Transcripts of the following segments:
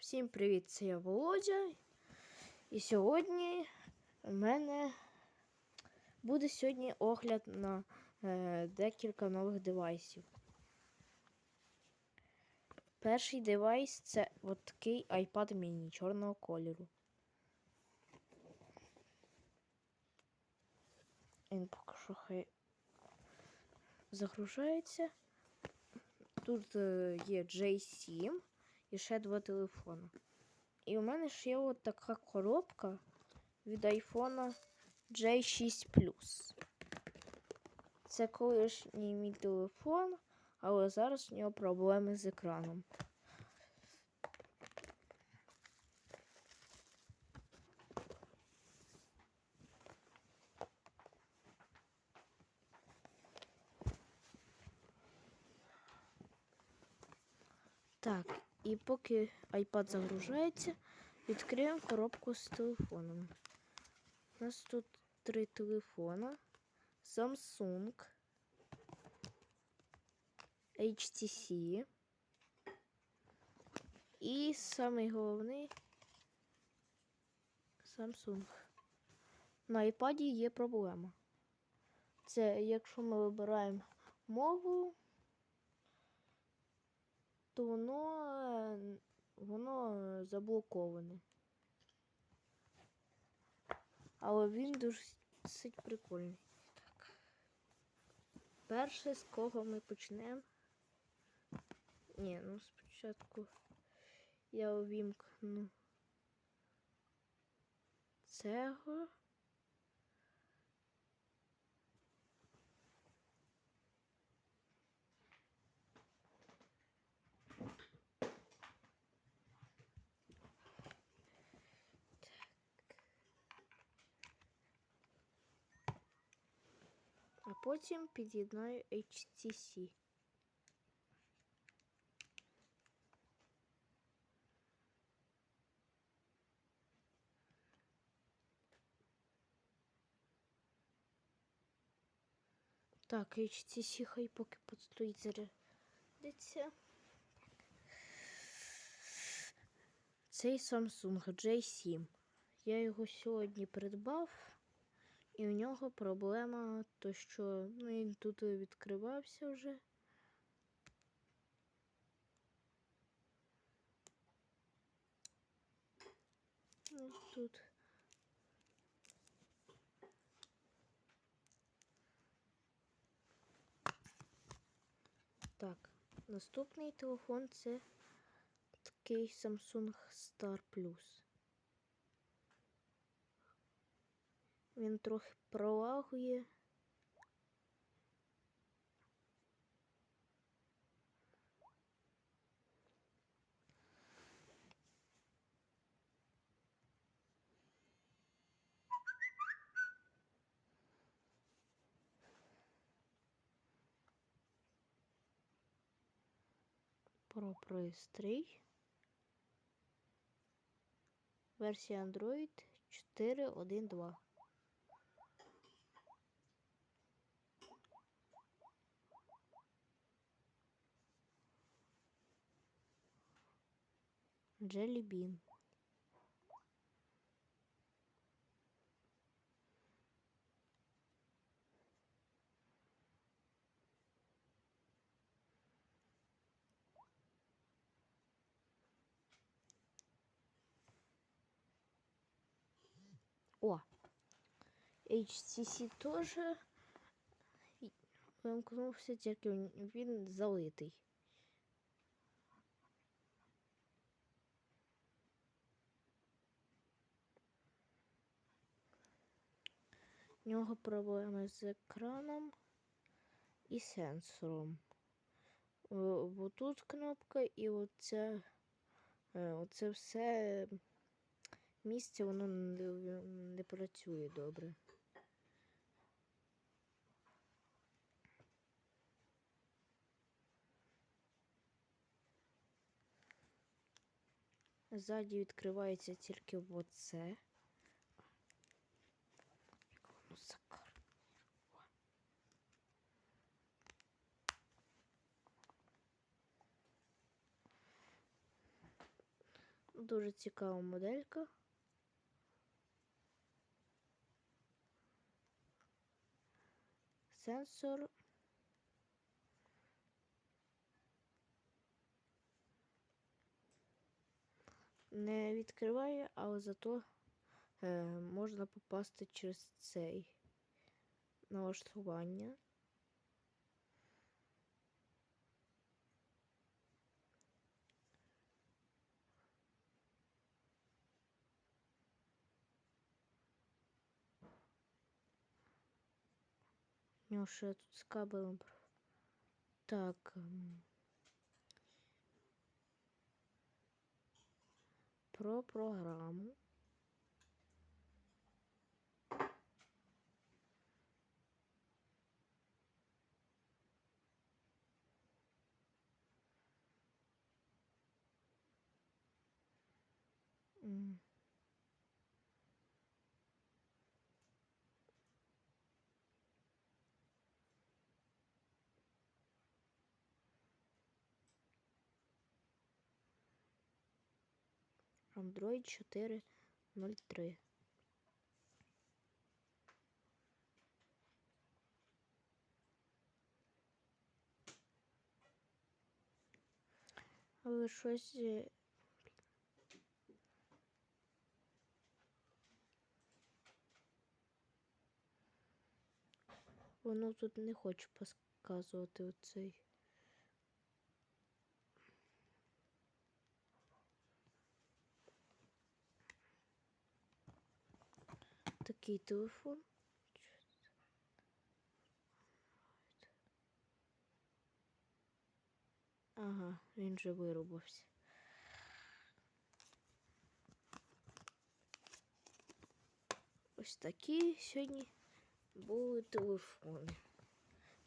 Всім привіт, це я Володя. І сьогодні у мене буде сьогодні огляд на е, декілька нових девайсів. Перший девайс це от такий iPad mini чорного кольору. Він поки що хай загружається. Тут е, є J7 і ще два телефони. І у мене ж є от така коробка від iPhone J6 Plus. Це колишній мій телефон, але зараз у нього проблеми з екраном. Так, і поки iPad загружається, відкриємо коробку з телефоном. У нас тут три телефона. Samsung, HTC. І самий головний Samsung. На iPad є проблема. Це якщо ми вибираємо мову, то воно, е, воно е, заблоковане. Але він досить прикольний. Так. Перше, з кого ми почнемо. Ні, ну спочатку я увімкну цього. Потім під'єднаю HTC. Так, HTC хай поки постоїть зарядиться. Цей Samsung J7. Я його сьогодні придбав. І у нього проблема, то що ну, він тут відкривався вже. Ось тут. Так, наступний телефон це такий Samsung Star Plus. Він трохи пролагує. Про пристрій. Версія Android 4.1.2. Bean. О, HTC теж вимкнувся, тільки він залитий. У нього проблеми з екраном і сенсором. Бо тут кнопка і оце, оце все місце воно не, не працює добре. Ззаді відкривається тільки оце. Сакар. Дуже цікава моделька. Сенсор. Не відкриває, але зато можна попасти через цей налаштування. У нього ще тут з кабелем. Так. ем, Про програму. Android 4.03. Але щось. Воно тут не хоче показувати оцей. Такий телефон. Ага, він же вирубався. Ось такі сьогодні були телефони.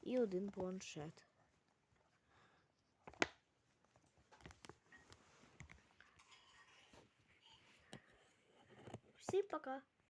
І один планшет. Всім пока!